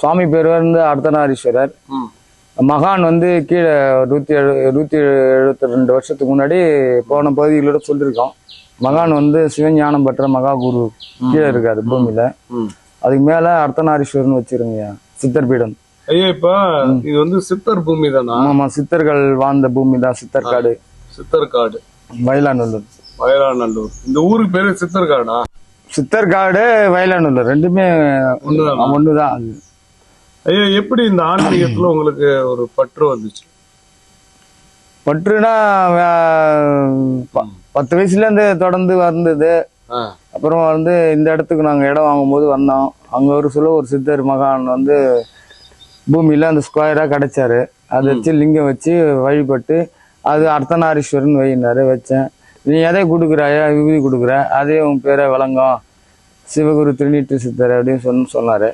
சுவாமி பேர் வந்து அர்த்தநாரீஸ்வரர். மகான் வந்து கீழே நூத்தி எழு நூத்தி எழுபத்தி ரெண்டு வருஷத்துக்கு முன்னாடி போன பகுதிகளோட சொல்லியிருக்கோம். மகான் வந்து சிவஞானம் பெற்ற மகா குரு கீழே இருக்காரு பூமியில. அதுக்கு மேல அர்த்தநாரீஸ்வரன் வச்சிருங்க சித்தர் பீடம். ஐயா இப்ப இது வந்து சித்தர் பூமி தானா? ஆமா சித்தர்கள் வாழ்ந்த பூமி தான் சித்தர்காடு. சித்தர் காடு வயலாநல்லூர் வயலாநல்லூர் இந்த ஊருக்கு பேரு சித்தர் காடா சித்தர்காடு வயலாநல்லூர் ரெண்டுமே ஒண்ணுதானா? அது. ஐயா எப்படி இந்த ஆன்மீகத்துல உங்களுக்கு ஒரு பற்று வந்துச்சு? பற்றுனா பத்து வயசுல இருந்து தொடர்ந்து வந்தது. அப்புறம் வந்து இந்த இடத்துக்கு நாங்கள் இடம் வாங்கும்போது வந்தோம். அங்கே ஒரு சொல்ல ஒரு சித்தர் மகான் வந்து பூமியில் அந்த ஸ்கொயராக கிடைச்சாரு. அதை வச்சு லிங்கம் வச்சு வழிபட்டு அது அர்த்தநாரீஸ்வரன் வைனாரு வச்சேன். நீ எதை கொடுக்குறாயா விபூதி கொடுக்குற அதே உன் பேரை விளங்கும் சிவகுரு திருநீற்று சித்தர் அப்படின்னு சொன்னு சொன்னார்.